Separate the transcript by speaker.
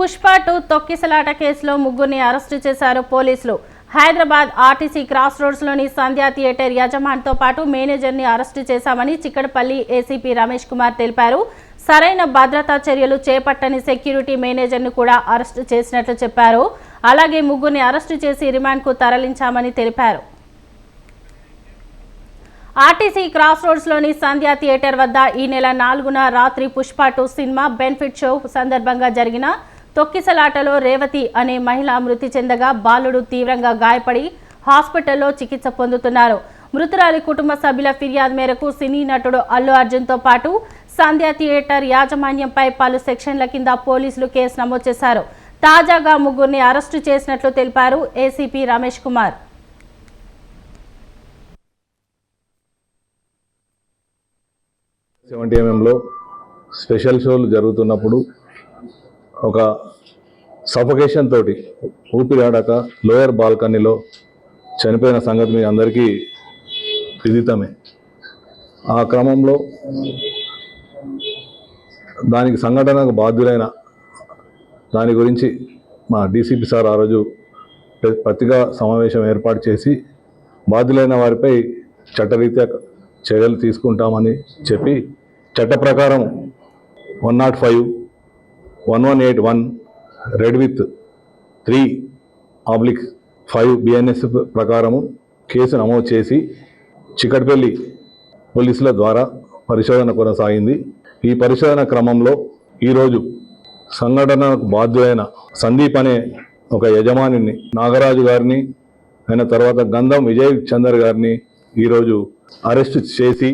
Speaker 1: Pushpa two తొక్కిసలాట కేసులో ముగ్గురిని అరెస్టు చేశారు పోలీసులు. హైదరాబాద్ ఆర్టీసీ క్రాస్ రోడ్స్లోని సంధ్యా థియేటర్ యజమానితో పాటు మేనేజర్ని అరెస్టు చేశామని చిక్కడపల్లి ఏసీపీ రమేష్ కుమార్ తెలిపారు. సరైన భద్రతా చర్యలు చేపట్టని సెక్యూరిటీ మేనేజర్ను కూడా అరెస్టు చేసినట్లు చెప్పారు. అలాగే ముగ్గురిని అరెస్టు చేసి రిమాండ్కు తరలించామని తెలిపారు. ఆర్టీసీ క్రాస్ రోడ్స్లోని సంధ్యా థియేటర్ వద్ద ఈ నెల నాలుగున రాత్రి పుష్ప టూ సినిమా బెనిఫిట్ షో సందర్భంగా జరిగిన తొక్కిసలాటలో రేవతి అనే మహిళ మృతి చెందగా బాలుడు తీవ్రంగా గాయపడి హాస్పిటల్లో చికిత్స పొందుతున్నారు. మృతురాలి కుటుంబ సభ్యుల ఫిర్యాదు మేరకు సినీ నటుడు అల్లు అర్జున్తో పాటు సంధ్యా థియేటర్ యాజమాన్యంపై పలు సెక్షన్ల కింద పోలీసులు కేసు నమోదు చేశారు. తాజాగా ముగ్గురిని అరెస్టు చేసినట్లు తెలిపారు ఏసీపీ రమేష్ కుమార్.
Speaker 2: సెవెంటీ ఎంఎంలో స్పెషల్ షోలు జరుగుతున్నప్పుడు ఒక సఫకేషన్ తోటి ఊపిరాడక లోయర్ బాల్కనీలో చనిపోయిన సంగతి మీ అందరికీ విదితమే. ఆ క్రమంలో దానికి సంఘటనకు బాధ్యులైన దాని గురించి మా డీసీపీ సార్ ఆ రోజు పత్రికా సమావేశం ఏర్పాటు చేసి బాధ్యులైన వారిపై చట్టరీత్యా చర్యలు తీసుకుంటామని చెప్పి చట్ట ప్రకారం one not five one one eight one read with three oblique five BNS ప్రకారము కేసు నమోదు చేసి చికట్పల్లి పోలీసుల ద్వారా పరిశోధన కొనసాగింది. ఈ పరిశోధన క్రమంలో ఈరోజు సంఘటనకు బాధ్యులైన సందీప్ అనే ఒక యజమానిని నాగరాజు గారిని ఆయన తర్వాత గంధం విజయ్ చందర్ గారిని ఈరోజు అరెస్ట్ చేసి